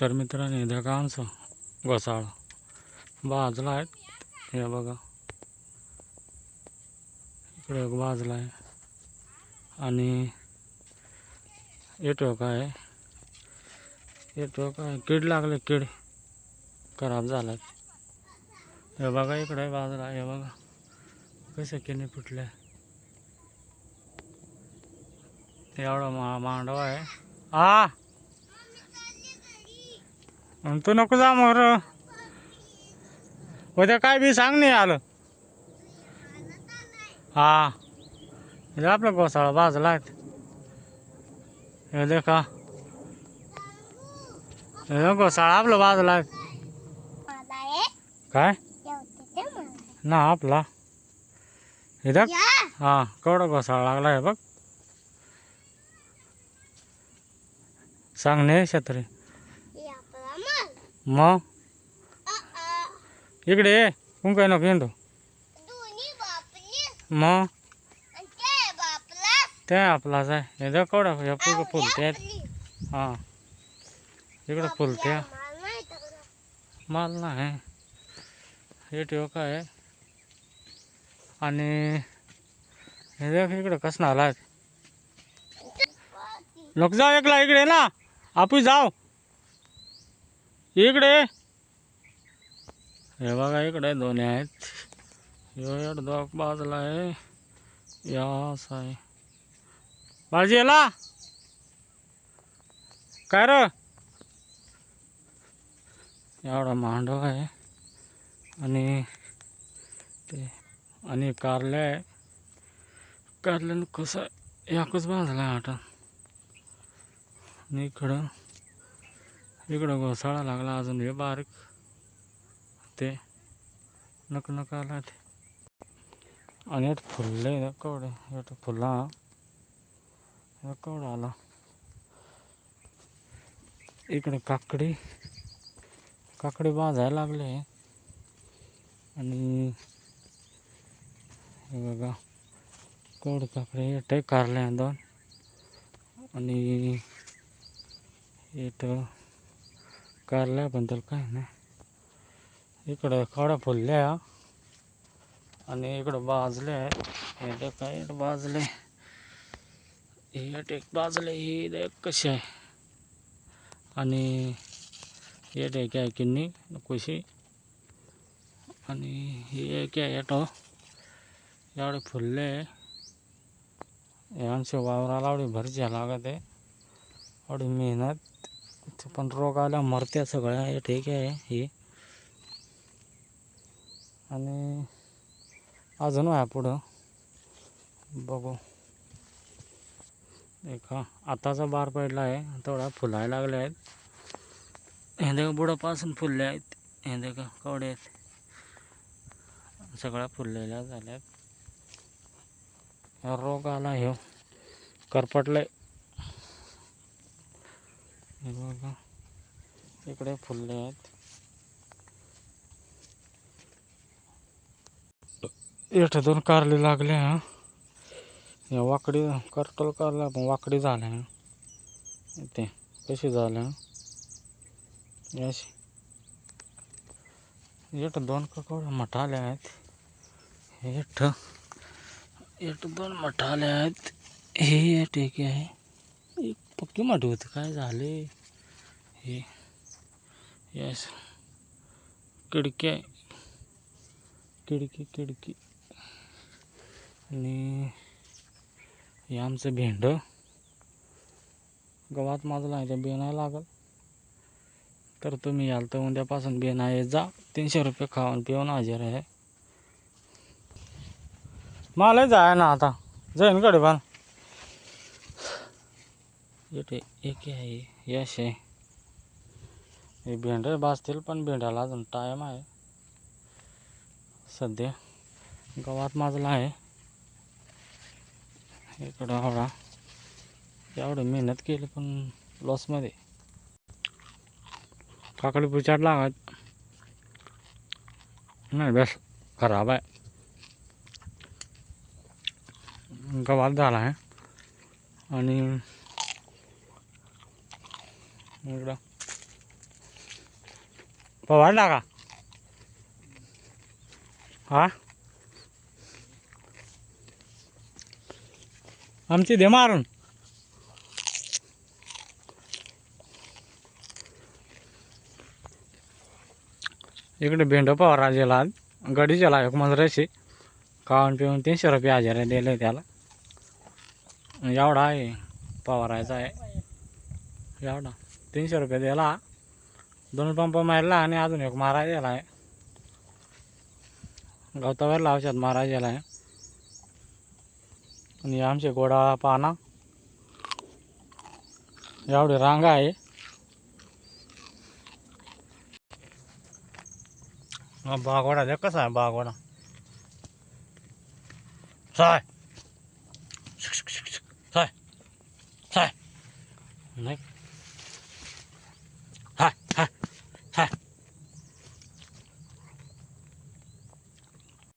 तर मित्रांनो हे घोसाळ? बाजला आहेत हे बघा. इकडे एक बाजला आहे. आणि एटोक काय एटोक आहे. कीड लागले कीड खराब झालाय. हे बघा इकडे बाजला हे बघा. कसे किने फुटले. एवढा मा मांडव आहे. आ! तू नको जा मोर. उद्या काय बी सांग नाही आलं. हा. हे आपला घोसाळा बाजला हे देखा. हे घोसाळा आपला बाजला काय? ना आपला. हे देख. हा केवढा घोसाळा लागला आहे बघ. सांग नाही माल मग. इकडे ये कोण काय नको येतो मग? ते आपलाच आहे. हे देख केवढा हे फुल फुलते आपली. हा. इकडं फुलते नाही माल नाही. हे ठेव काय? आणि हे देख इकडं कसं आला लोक जाऊ एकला इकडे ना. आपण जाऊ. इकडे. हे बघा इकडे दोन्ही आहेत. ह्यो बाजला दोघ आहे. या असं आहे. बाळजी याला काय र? एवढा मांडव आहे. आणि ते आणि कारले आहे. कारल्यानं कसं एकच बाजला आहे आटा आणि इकडं इकडं घोसाळा लागला अजून हे बारीक. ते नक नक आला ते. आणि यात फुलले कवडे यात फुला. हे कवडा आला. इकडे काकडी काकडी बाजायला लागले. आणि हे बघा कवड काकडे येते कारले दोन. आणि इथं कारल्याबद्दल काय नाही. इकडं खडा फुलल्या आणि इकडं बाजले, हे काय इकडं बाजले. हे एक बाजले, ही देख कशी आहे. एक आहे किन्नी कशी आणि ही आहे येतो एवढे फुलले. हे आमच्या वावराला एवढी मेहनत. ते पण रोग आला मरत्या सगळ्या हे ठीक आहे हे. आणि अजून आहे पुढं. बघू. एका आताचा बार पडला आहे थोडा फुलायला लागले आहेत. हे बुडापासून फुलले आहेत. हे देखा कवडे आहेत. सगळ्या फुललेल्या झाल्यात. रोग आला ह्यो करपटलंय. बघा. इकडे फुलले आहेत. इथं दोन कारले लागले हा. या वाकडी करटल कारला पण वाकडी झाल्या हा. ते कशी झाल्या याशी. इथं दोन ककवड्या मठाले आहेत. इथं इथं दोन मठाले आहेत. हे ठीक आहे. एक पक्की माठी काय झाले? हे यस खिडक्या आहे खिडकी खिडकी. आणि हे आमचं भेंड. गव्हात माझं आहे त्या बेणाय लागल तर तुम्ही याल तर उद्यापासून बेणाय जा तीनशे रुपये खाऊन पिऊन हजेर आहे. मला जाय ना आता. जाईन कडे पण इथे एक आहे यश आहे हे। भेंडे भाजतील पण भेंड्याला अजून टाईम आहे सध्या गावात माजला आहे इकडं आवडा एवढं मेहनत केली पण लॉसमध्ये काकडी पुचाट लागत नाही, बस खराब आहे गव्हात झाला आहे आणि इकडं. फवारला का? हा? आमची दे मारून. इकडे भेंड पवारा गेला गडी गेला एक मजराशी खाऊन पिऊन तीनशे रुपये हजार दिले त्याला. एवढा आहे पवारायचा आहे. एवढा. तीनशे रुपये दिला. दोन पंप मारला आणि अजून एक महाराज गेला आहे गवतावरला औषध मारायला गेला आहे आणि आमचे गोडा पाना. एवढी रांगा आहे. बागोडा दे कसा आहे बागोडा साय. साय. साय. नाही.